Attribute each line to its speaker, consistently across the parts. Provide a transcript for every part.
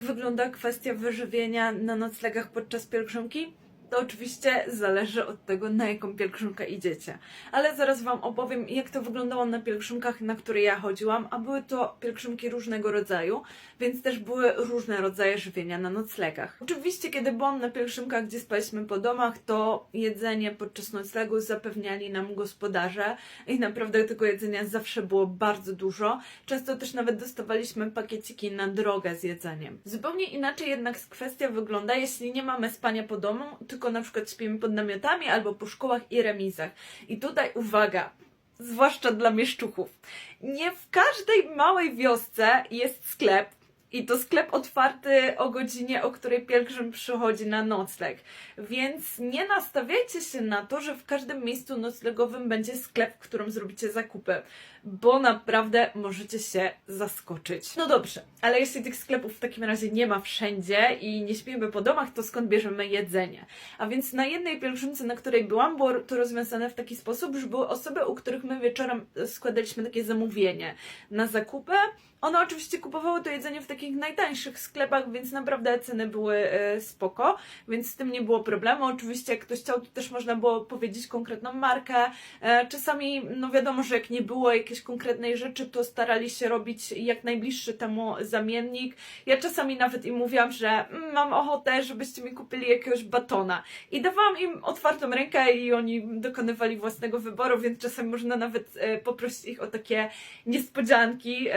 Speaker 1: wygląda kwestia wyżywienia na noclegach podczas pielgrzymki? To oczywiście zależy od tego, na jaką pielgrzymkę idziecie. Ale zaraz Wam opowiem, jak to wyglądało na pielgrzymkach, na które ja chodziłam, a były to pielgrzymki różnego rodzaju, więc też były różne rodzaje żywienia na noclegach. Oczywiście, kiedy byłam na pielgrzymkach, gdzie spaliśmy po domach, to jedzenie podczas noclegu zapewniali nam gospodarze i naprawdę tego jedzenia zawsze było bardzo dużo. Często też nawet dostawaliśmy pakieciki na drogę z jedzeniem. Zupełnie inaczej jednak kwestia wygląda, jeśli nie mamy spania po domu, tylko na przykład śpimy pod namiotami albo po szkołach i remizach. I tutaj uwaga, zwłaszcza dla mieszczuchów. Nie w każdej małej wiosce jest sklep. I to sklep otwarty o godzinie, o której pielgrzym przychodzi na nocleg. Więc nie nastawiajcie się na to, że w każdym miejscu noclegowym będzie sklep, w którym zrobicie zakupy, bo naprawdę możecie się zaskoczyć. No dobrze, ale jeśli tych sklepów w takim razie nie ma wszędzie i nie śpimy po domach, to skąd bierzemy jedzenie? A więc na jednej pielgrzymce, na której byłam, było to rozwiązane w taki sposób, że były osoby, u których my wieczorem składaliśmy takie zamówienie na zakupy. One oczywiście kupowały to jedzenie w takich najtańszych sklepach, więc naprawdę ceny były e, spoko, więc z tym nie było problemu. Oczywiście jak ktoś chciał, to też można było powiedzieć konkretną markę. E, Czasami, no wiadomo, że jak nie było jakiejś konkretnej rzeczy, to starali się robić jak najbliższy temu zamiennik. Ja czasami nawet im mówiłam, że mm, mam ochotę, żebyście mi kupili jakiegoś batona. I dawałam im otwartą rękę i oni dokonywali własnego wyboru, więc czasami można nawet e, poprosić ich o takie niespodzianki.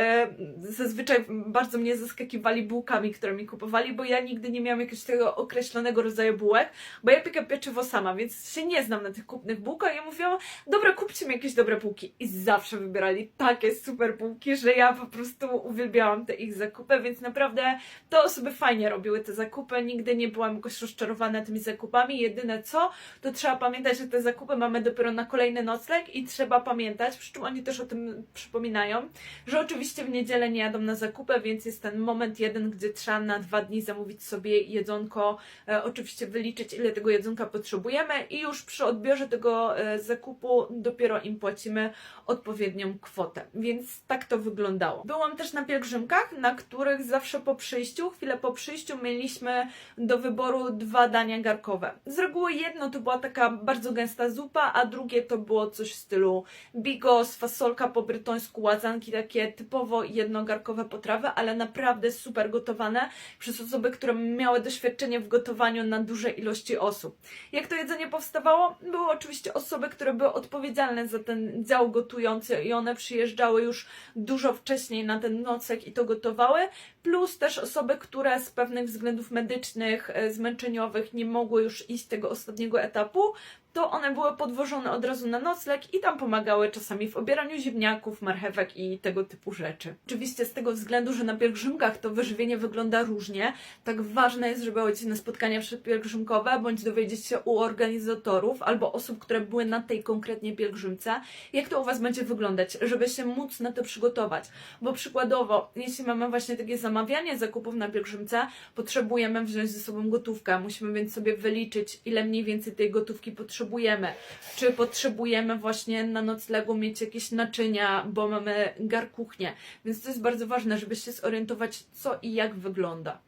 Speaker 1: Zazwyczaj bardzo mnie zaskakiwali bułkami, które mi kupowali, bo ja nigdy nie miałam jakiegoś tego określonego rodzaju bułek, bo ja piekam pieczywo sama, więc się nie znam na tych kupnych bułkach. Ja mówiłam, dobra, kupcie mi jakieś dobre bułki. I zawsze wybierali takie super bułki, że ja po prostu uwielbiałam te ich zakupy, więc naprawdę te osoby fajnie robiły te zakupy. Nigdy nie byłam jakoś rozczarowana tymi zakupami. Jedyne co, to trzeba pamiętać, że te zakupy mamy dopiero na kolejny nocleg i trzeba pamiętać, przy czym oni też o tym przypominają, że oczywiście w niedzielę nie jadą na zakupy, więc jest ten moment jeden, gdzie trzeba na dwa dni zamówić sobie jedzonko, e, oczywiście wyliczyć ile tego jedzonka potrzebujemy i już przy odbiorze tego e, zakupu dopiero im płacimy odpowiednią kwotę. Więc tak to wyglądało. Byłam też na pielgrzymkach, na których zawsze po przyjściu, chwilę po przyjściu mieliśmy do wyboru dwa dania garkowe. Z reguły jedno to była taka bardzo gęsta zupa, a drugie to było coś w stylu bigos, fasolka po brytońsku, łazanki, takie typowo jednogarkowe potrawy, ale naprawdę super gotowane przez osoby, które miały doświadczenie w gotowaniu na duże ilości osób. Jak to jedzenie powstawało? Były oczywiście osoby, które były odpowiedzialne za ten dział gotujący i one przyjeżdżały już dużo wcześniej na ten nocleg i to gotowały, plus też osoby, które z pewnych względów medycznych, e, zmęczeniowych nie mogły już iść tego ostatniego etapu, to one były podwożone od razu na nocleg i tam pomagały czasami w obieraniu ziemniaków, marchewek i tego typu rzeczy. Oczywiście z tego względu, że na pielgrzymkach to wyżywienie wygląda różnie, tak ważne jest, żeby chodzić na spotkania przedpielgrzymkowe, bądź dowiedzieć się u organizatorów albo osób, które były na tej konkretnie pielgrzymce, jak to u Was będzie wyglądać, żeby się móc na to przygotować. Bo przykładowo, jeśli mamy właśnie takie zamawianie zakupów na pielgrzymce, potrzebujemy wziąć ze sobą gotówkę, musimy więc sobie wyliczyć, ile mniej więcej tej gotówki potrzebujemy. Czy potrzebujemy właśnie na noclegu mieć jakieś naczynia, bo mamy garkuchnię. Więc to jest bardzo ważne, żeby się zorientować, co i jak wygląda.